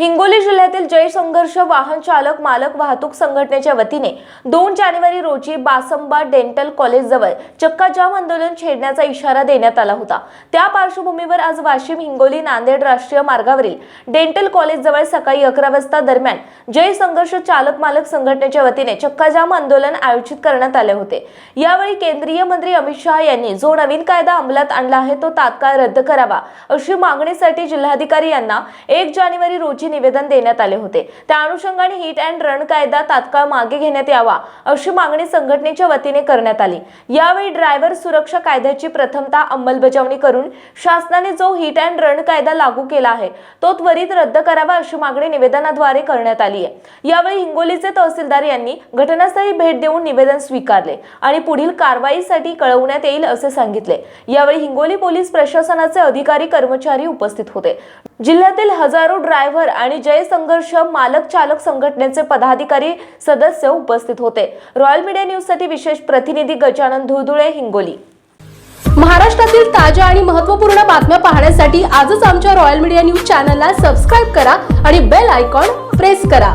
हिंगोली जिल्ह्यातील जय संघर्ष वाहन चालक मालक वाहतूक संघटनेच्या वतीने दोन जानेवारी रोजी बासंबा डेंटल कॉलेज जवळ आंदोलन छेडण्याचा इशारा देण्यात आला होता. त्या पार्श्वभूमीवर आज वाशिम हिंगोली नांदेड राष्ट्रीय मार्गावरील डेंटल कॉलेज जवळ सकाळी अकरा वाजता दरम्यान जय संघर्ष चालक मालक संघटनेच्या वतीने चक्काजाम आंदोलन आयोजित करण्यात आले होते. यावेळी केंद्रीय मंत्री अमित शहा यांनी जो नवीन कायदा अंमलात आणला आहे तो तात्काळ रद्द करावा अशी मागणीसाठी जिल्हाधिकारी यांना एक जानेवारी रोजी निवेदन देण्यात आले होते. त्या अनुषंगाने हिट अँड रन कायदा तात्काळ मागे घेण्यात यावा अशी मागणी संघटनेच्या वतीने करण्यात आली. यावेळी ड्रायव्हर सुरक्षा कायद्याची प्रथमता अंमलबजावणी करून शासनाने जो हिट अँड रन कायदा लागू केला आहे तो त्वरित रद्द करावा अशी मागणी निवेदनाद्वारे करण्यात आली आहे. यावेळी हिंगोलीचे तहसीलदार यांनी घटनास्थळी भेट देऊन निवेदन स्वीकारले आणि पुढील कारवाईसाठी कळवण्यात येईल असे सांगितले. यावेळी हिंगोली पोलीस प्रशासनाचे अधिकारी कर्मचारी उपस्थित होते. जिल्ह्यातील हजारो ड्रायव्हर आणि जय संघर्ष मालक चालक संघटनेचे पदाधिकारी सदस्य उपस्थित होते. रॉयल मीडिया न्यूजसाठी विशेष प्रतिनिधी गजानन धुळधुळे हिंगोली. महाराष्ट्रातील ताज्या आणि महत्त्वपूर्ण बातम्या पाहण्यासाठी आजच आमच्या रॉयल मीडिया न्यूज चॅनलला सबस्क्राईब करा आणि बेल आयकॉन प्रेस करा.